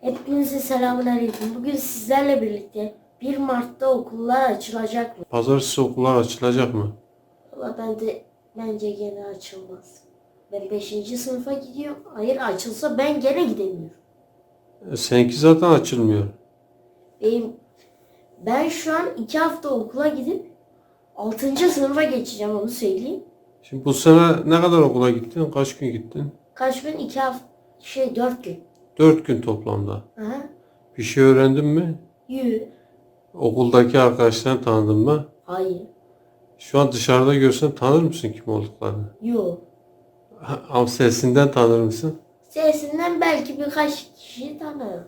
Hepinize selamünaleyküm. Bugün sizlerle birlikte 1 Mart'ta okullar açılacak mı? Pazartesi okullar açılacak mı? Valla ben de bence gene açılmaz. Ben 5. sınıfa gidiyorum. Hayır açılsa ben gene gidemiyorum. E, seninki zaten açılmıyor. Benim, ben şu an 2 hafta okula gidip 6. sınıfa geçeceğim onu söyleyeyim. Şimdi bu sene ne kadar okula gittin? Kaç gün gittin? Kaç gün? 2 hafta şey 4 gün. Dört gün toplamda. Aha. Bir şey öğrendin mi? Yü. Okuldaki arkadaşlarını tanıdın mı? Hayır. Şu an dışarıda görsen tanır mısın kim olduklarını? Yo. Ha, Ama sesinden tanır mısın? Sesinden belki birkaç kişi tanırım.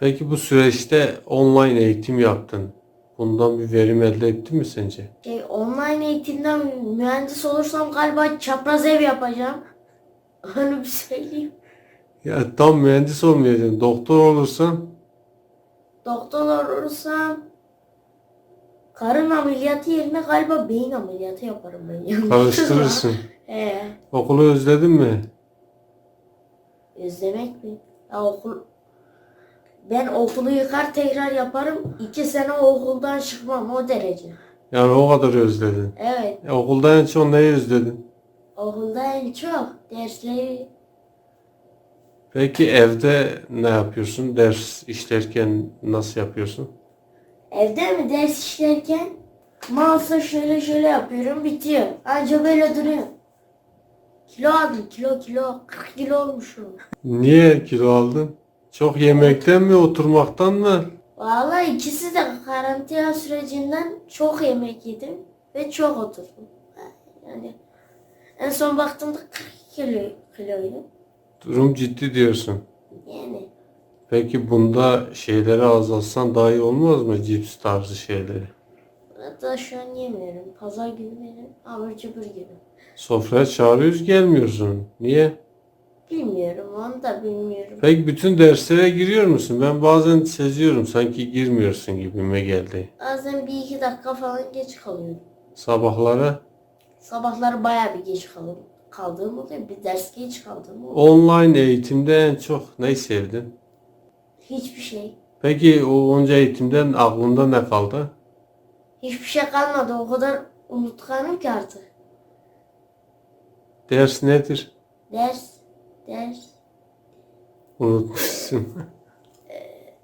Peki bu süreçte online eğitim yaptın. Bundan bir verim elde ettin mi sence? Şey, online eğitimden mühendis olursam galiba çapraz ev yapacağım. Onu bir söyleyeyim. Ya tam mühendis olmayacaksın. Doktor olursan Doktor olursam karın ameliyatı yerine galiba beyin ameliyatı yaparım ben. Yanlış karıştırırsın. Ee, Okulu özledin mi? özlemek mi? Ya okul ben okulu yıkar tekrar yaparım. İki sene o okuldan çıkmam o derece. Yani o kadar özledin. Evet. E, okulda en çok neyi özledin? Okulda en çok dersleri Peki evde ne yapıyorsun? Ders işlerken nasıl yapıyorsun? Evde mi ders işlerken mouse'la şöyle şöyle yapıyorum bitiyor. Anca böyle duruyor. Kilo aldım kilo kilo 40 kilo olmuşum. Niye kilo aldın? Çok yemekten mi, oturmaktan mı? Vallahi ikisi de karantina sürecinden çok yemek yedim ve çok oturdum. Yani en son baktığımda 40 kilo kiloydum. Durum ciddi diyorsun. Yani Peki bunda şeyleri azaltsan daha iyi olmaz mı? Cips tarzı şeyleri. hatta şu an yemiyorum. Pazar günü benim abur cubur gibi. Sofraya çağırıyoruz gelmiyorsun. Niye? Bilmiyorum onu da bilmiyorum. Peki bütün derslere giriyor musun? Ben bazen seziyorum sanki girmiyorsun gibime geldi. Bazen bir iki dakika falan geç kalıyorum. Sabahlara Sabahları bayağı bir geç kalırım. Kaldığım oluyor. Bir ders geç kaldığım oluyor. online eğitimde en çok neyi sevdin? Hiçbir şey. Peki o onca eğitimden aklında ne kaldı? Hiçbir şey kalmadı. O kadar unutkanım ki artık. Ders nedir? Ders, ders. Unutmuşsun.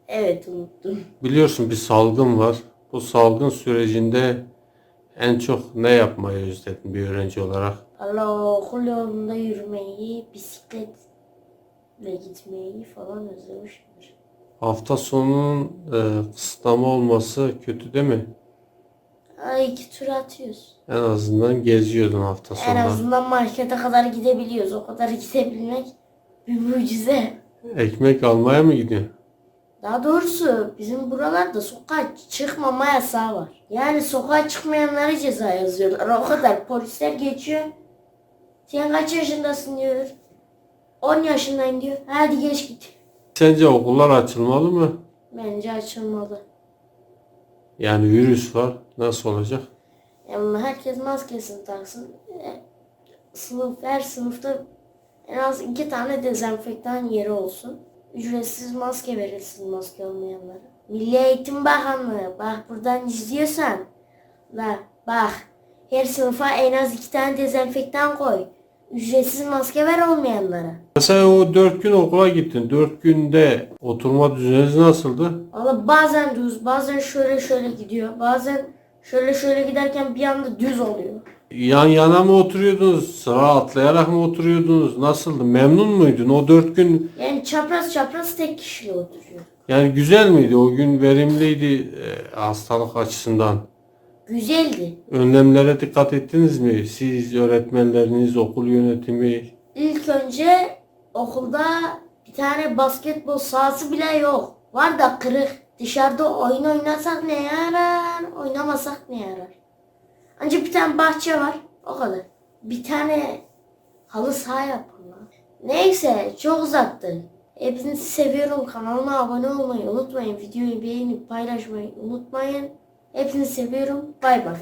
Evet unuttum. Biliyorsun bir salgın var. Bu salgın sürecinde en çok ne yapmayı özledin bir öğrenci olarak? Allah okul yolunda yürümeyi, bisikletle gitmeyi falan özlemişimdir. Hafta sonunun e, kısıtlama olması kötü değil mi? Ay iki tur atıyoruz. En azından geziyordun hafta En sonları. azından markete kadar gidebiliyoruz. O kadar gidebilmek bir mucize. Ekmek almaya mı gidiyorsun? Daha doğrusu bizim buralarda sokağa çıkmama yasağı var. Yani sokağa çıkmayanlara ceza yazıyorlar. O kadar polisler geçiyor. Sen kaç yaşındasın diyor. 10 yaşındayım diyor. Hadi geç git. Sence okullar açılmalı mı? Bence açılmalı. Yani virüs var. Nasıl olacak? Yani herkes maskesini taksın. E, Sınıf, her sınıfta en az iki tane dezenfektan yeri olsun. Ücretsiz maske verilsin maske olmayanlara. Milli Eğitim Bakanlığı bak buradan izliyorsan la bak her sınıfa en az iki tane dezenfektan koy. Ücretsiz maske ver olmayanlara. Mesela o dört gün okula gittin. Dört günde oturma düzeniniz nasıldı? Valla bazen düz bazen şöyle şöyle gidiyor. Bazen şöyle şöyle giderken bir anda düz oluyor. Yan yana mı oturuyordunuz? Sıra atlayarak mı oturuyordunuz? Nasıldı? Memnun muydun? O dört gün Yani çapraz çapraz tek kişiyle oturuyor. yani güzel miydi? O gün verimliydi e, hastalık açısından. Güzeldi. Önlemlere dikkat ettiniz mi? Siz, öğretmenleriniz, okul yönetimi. İlk önce okulda bir tane basketbol sahası bile yok. Var da kırık. Dışarıda oyun oynasak ne yarar, oynamasak ne yarar. Ancak bir tane bahçe var. O kadar. Bir tane halı saha yaparlar. Neyse çok uzattı. Hepinizi seviyorum. Kanalıma abone olmayı unutmayın. Videoyu beğenip paylaşmayı unutmayın. Hepinizi seviyorum. Bay bay.